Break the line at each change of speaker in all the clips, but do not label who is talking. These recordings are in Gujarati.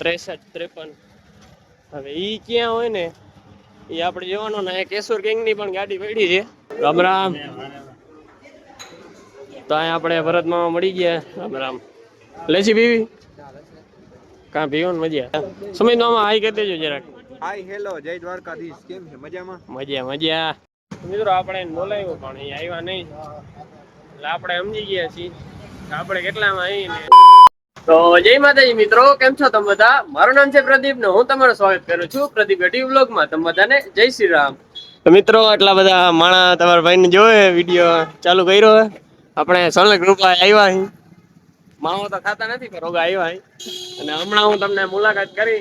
ત્રેસઠ ત્રેપન. હવે ઈ ક્યાં હોય ને એ આપણે જવાનો ને કેશોર કિંગની પણ ગાડી પડી છે. રામ રામ. તો અહીંયા આપણે ભરત મામા મળી ગયા. રામ રામ. લેસી પીવી કાં પીવો ને મજા? સમય મામા હાઈ કરી દેજો જરાક.
હાય હેલો જય દ્વારકાધીશ. કેમ છે? મજામાં?
મજા મજા. મિત્રો આપણે બોલાવ્યો પણ એ આવ્યા નહીં. એટલે આપણે સમજી ગયા છીએ. આપણે કેટલામાં આવીને તો જય માતાજી મિત્રો, કેમ છો તમે બધા? મારું નામ છે પ્રદીપ ને હું તમારું સ્વાગત કરું છું પ્રદીપ ગઢી વ્લોગમાં. તમે બધાને જય શ્રી રામ. મિત્રો, આટલા બધા માણા તમારા ભાઈને જોવે વીડિયો ચાલુ કર્યો હે. આપણે સોનલ ગ્રુપ આવ્યા અહીં માવો તો ખાતા નથી, પણ રોગા આવ્યા અને હમણાં હું તમને મુલાકાત કરી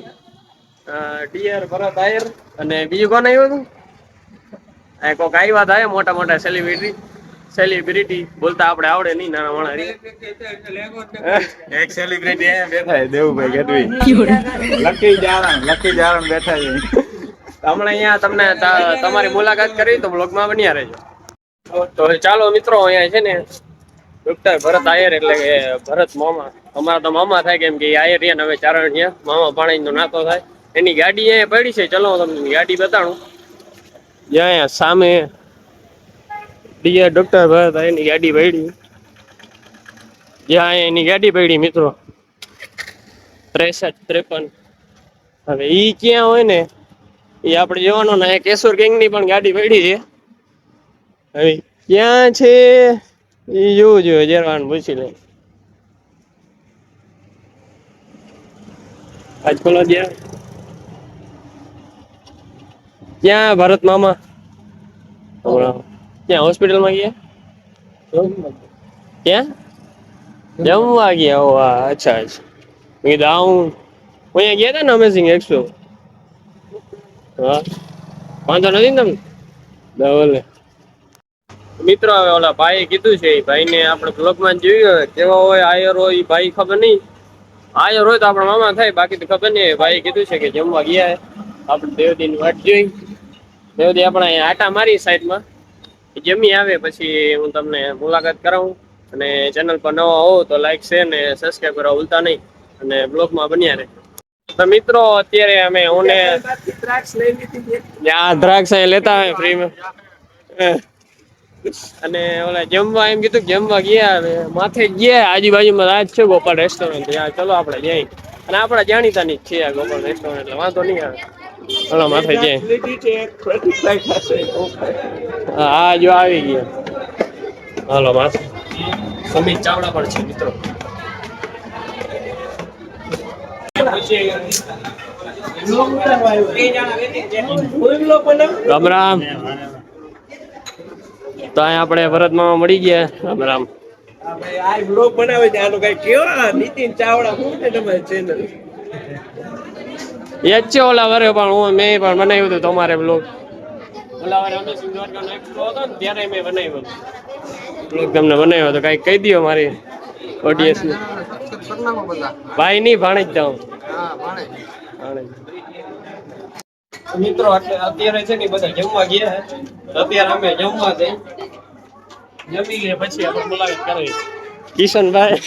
ડિયર ભરત આયર અને બીજું કોણ આવ્યું હતું? કોક આવ્યા હતા મોટા મોટા સેલિબ્રિટી સેલિબ્રિટી બોલતા આપણે આવડે નહીં નાના માણસ
એક સેલિબ્રિટી અહીંયા બેઠા. છે દેવુભાઈ ગઢવી. લકી જારણ લકી જારણ બેઠા છે.
હમણાં અહીંયા તમને તમારી મુલાકાત કરી તો બ્લોગમાં બન્યા રહેજો. તો ચાલો મિત્રો અહીંયા છે ને ડોક્ટર ભરત આયર એટલે કે ભરત મામા. અમારા તો મામા થાય કેમ કે આયર રહ્યા હવે ચારણ રહ્યા મામા પાણીનો નાતો થાય. એની ગાડી અહીંયા પડી છે. ચલો હું તમને ગાડી બતાડું. જ્યાં અહીંયા સામે ડીઆર ડોક્ટર ભરત એની ગાડી પડી. જ્યાં એની ગાડી પડી મિત્રો. ત્રેસઠ, ત્રેપન. હવે એ ક્યાં હોય ને? એ આપણે જોવાનું ને કેશોર કિંગની પણ ગાડી પડી છે. હવે ક્યાં છે? એ જોવું જોઈએ જરવાન પૂછી લે. આજ ખોલો જ્યાં. ક્યાં, ભરત મામા. ક્યાં? હોસ્પિટલમાં ગયા? ક્યાં? જમવા ગયા? ઓ અચ્છા અચ્છા. મેં કીધું હું અહીંયા ગયા હતા ને અમેઝિંગ એક્સપો હા. વાંધો નથી તમને? બરાબર મિત્રો, હવે ઓલા ભાઈએ કીધું છે, એ ભાઈને આપણે બ્લોગમાં જોયું હોય. કેવા હોય, આયર હોય, એ ભાઈ ખબર નહીં. આયર હોય તો આપણા મામા થાય, બાકી તો ખબર નહીં. ભાઈએ કીધું છે કે જમવા ગયા આપણે દેવદીની વાટ જોઈ. દેવદી આપણે અહીંયા આટા મારી સાઈડમાં. જમી આવે પછી હું તમને મુલાકાત કરાવું. અને ચેનલ પર નવા હો તો લાઈક શેર ને સબસ્ક્રાઈબ કરવા ભૂલતા નહીં. અને બ્લોગમાં બન્યા રહે. તો મિત્રો, અત્યારે અમે હું દ્રાક્ષ લેતા આવે ફ્રીમાં અને ઓલા જમવા એમ કીધું જમવા ગયા હવે માથે ગયા, આજુબાજુમાં રાજ છે ગોપાલ રેસ્ટોરન્ટ યાર ચલો આપણે જઈ અને આપણા જાણીતાની નહીં છે આ ગોપાલ રેસ્ટોરન્ટ એટલે વાંધો નહીં આવે. ઓલા માથે જઈએ. હા આ જો આવી ગયા. હાલો માસ. સમીર ચાવડા પણ છે મિત્રો. રામ રામ. તો અહીંયા આપણે ભરત મામા મળી ગયા. રામ રામ.
આ બ્લોગ બનાવે છે આનો કઈ આ નીતિન ચાવડા શું છે તમારી ચેનલ
એ જ છે ઓલા વરે પણ હું મેં પણ બનાવ્યું હતું તમારે બ્લોગ ઓલા અમે સિંધવાડનો એક્સપો હતો ને ત્યારે મેં બનાવ્યો. હતું તમને બનાવ્યો હતો કાંઈક કહી દો મારી ઓડિયન્સ ભાઈ નહીં ભાણે જ જાઉં. મિત્રો એટલે અત્યારે છે ને બધા જમવા ગયા છે. અત્યારે અમે જમવા જઈ. જમી લે પછી આપણે મુલાકાત કરવી કિશનભાઈ.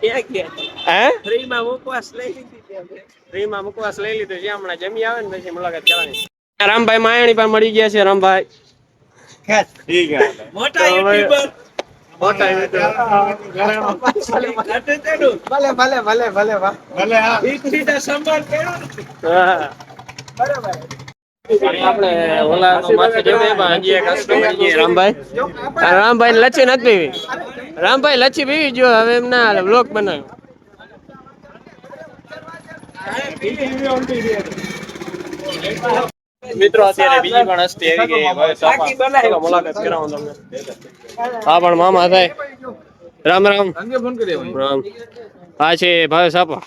ક્યાં ગયા
હે?
ફ્રીમાં ઉપવાસ લઈ લીધી છે
ફ્રીમાં મુકવાસ લઈ લીધો છે. હમણાં જમી આવે ને પછી મુલાકાત કરવાની. રામભાઈ માયણી પણ મળી ગયા છે રામભાઈ.
મોટા યુટ્યુબર.
મોટા મિત્રો.
ભલે ભલે ભલે ભલે ભલે. હા.
દીકરીને સંભાળ કર્યો ને.
હા. આપણે ઓલા માથે જમે પણ એક customer રામભાઈ? રામભાઈ લચ્છી નથી પીવી. રામભાઈ લચ્છી પીવી જો હવે એમના બ્લોક બનાવ્યો. મિત્રો અત્યારે બીજી પણ હસ્તી આવી ગઈ. હવે મુલાકાત કરાવું તમને. હા પણ મામા થાય. રામ રામ. રામ. હા છે. ભાઈ સાપા.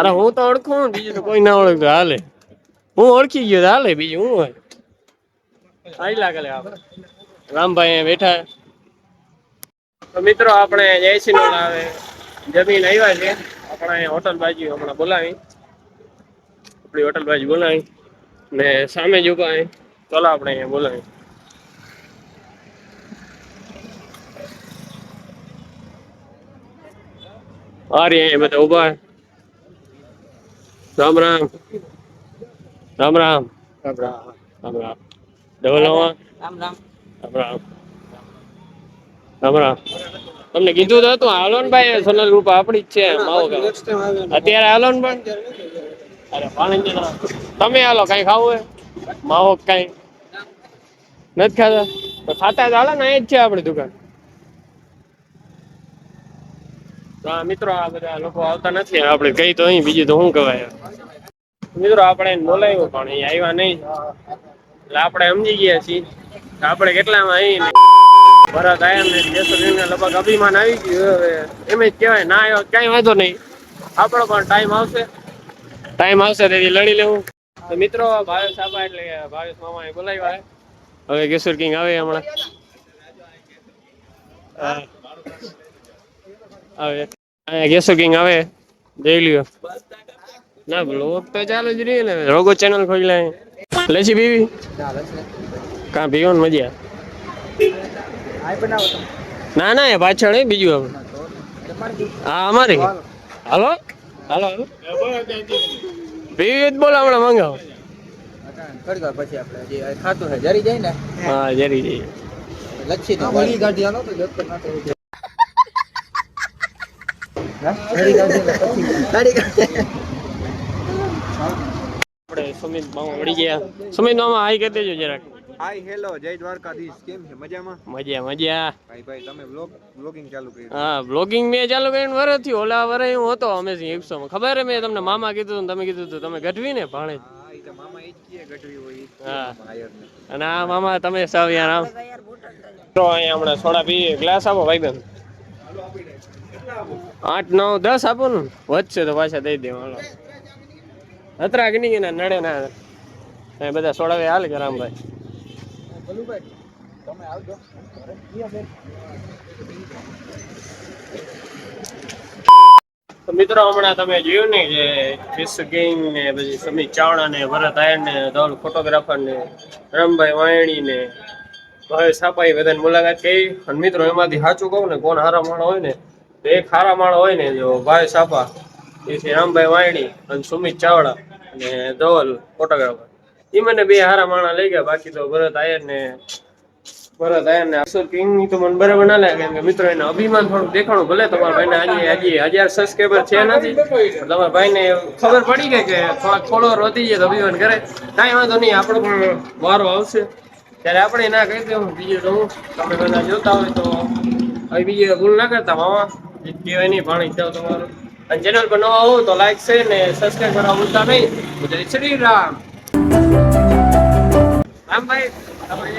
અરે હું તો ઓળખું બીજું તો કોઈ ના ઓળખતો. હાલે. હું ઓળખી ગયો તો હાલે. બીજું હું હોય? આઈ લાગે રામભાઈ બેઠા. તો મિત્રો આપણે જયસિંહ નો આવે જમીન આવ્યા છે. આપણે અહીંયા હોટલ બાજુ હમણાં બોલાવી. આપણી હોટલ બાજુ બોલાવી. ને સામે જ ઊભા અહીં. ચાલો આપણે અહીંયા બોલાવી. અરે અહીંયા બધા ઊભા રામ રામ. રામ રામ. રામ રામ. રામ રામ. ડબલ
રામ રામ.
રામ રામ. રામ તમને કીધું તો હતું હાલો ભાઈ સોનલ રૂપા આપણી જ છે અત્યારે આલોન પણ? તમે હાલો, કઈ ખાવું હે માવો કઈ? નથી ખાતા? તો ખાતા જ હાલો ને અહીં જ છે આપણી દુકાન. તો આ મિત્રો, આ બધા લોકો આવતા નથી, આપણે કઈ તો અહીં, બીજું તો શું કહેવાય? મિત્રો, આપણે બોલાવ્યું, પણ એ આવ્યા નહીં. એટલે આપણે સમજી ગયા છીએ આપણે કેટલામાં અહીં ભરત આયા ને લગભગ અભિમાન આવી ગયું. હવે એમ જ કહેવાય, ના આવ્યો ક્યાંય વાંધો નહીં. આપણો પણ ટાઈમ આવશે. ટાઈમ આવશે તેથી લડી લેવું. મિત્રો, ભાવેશ આપા એટલે ભાવેશ મામાએ બોલાવ્યા હવે કેસર કિંગ આવે હમણાં. અહીંયા કેસર કિંગ આવે. જોઈ લ્યો. ના બ્લોગ તો ચાલુ જ રહી ને. રોગો ચેનલ ખોલી લે લેચી પીવી કાં પીવો ને મજા? ના ના, એ પાછળ બીજું આપણે હા, અમારી. હાલો? હાલો હાલો. પીવી બોલો હમણાં મંગાવો. હા, જરી સુમિત મામા વળી ગયા. સુમિત મામા હાઈ કરી દેજો જરાક.
હાય હેલો જય દ્વારકાધીશ. કેમ છે? મજામાં?
મજા મજા.
ભાઈ ભાઈ તમે બ્લોગ બ્લોગિંગ ચાલુ કર્યું?
હા બ્લોગિંગ મેં ચાલુ કરીને વરસ થયું. ઓલા વર હું હતો અમે એપિસોડમાં ખબર હે મેં તમને મામા કીધું તું તમે કીધું હતું. તમે ગઢવી ને ભાણે?
તો.
અને આ મામા તમે સાવ યાર આમ. તો અહીંયા હમણાં સોડા પીએ ગ્લાસ આપો ભાઈ બેન આઠ નવ દસ આપો ને. વધશે તો પાછા દઈ દેવા કે નહીં ના નડે ના એ બધા સોડાવે હાલ કે રામભાઈ તો મિત્રો, હમણાં તમે જોયું ને કે કિસ ગેંગ ને પછી સમીર ચાવડા ને ભરત આયર ને ધવલ ફોટોગ્રાફર ને રામભાઈ વાયણી ને ભાઈ સાપાઈ બધાની મુલાકાત કરી. અને મિત્રો, એમાંથી સાચું કહું ને, કોણ હારા માણો હોય ને, તો એક હારા માણો હોય ને, જો ભાઈ સાપા એ રામભાઈ વાયણી અને સુમિત ચાવડા અને ધવલ ફોટોગ્રાફર મને બે હારા માણા લઈ ગયા, બાકી તો ભરત આયર ને ભરત આયર ને અક્ષર કિંગની તો મને બરાબર ના લાગે, કેમ કે મિત્રો એને અભિમાન થોડું દેખાણું ભલે, તમારા ભાઈને આજે હજી હજાર સબસ્ક્રાઈબર છે નથી. તમારા ભાઈને ખબર પડી ગઈ કે થોડાક ફોલોવર વધી જાય તો અભિમાન કરે. કાંઈ વાંધો નહીં, આપણો પણ વારો આવશે. ત્યારે આપણે ના કહી દઉં બીજું તો તમે બધા જોતા હોય તો હવે બીજી ભૂલ ના કરતા, મામા. કહેવાય નહીં પાણી જાવ તમારું. અને ચેનલ પર નવા હો તો લાઈક છે ને સબસ્ક્રાઈબ કરવા ભૂલતા નહીં. શ્રી રામ. રામભાઈ તમે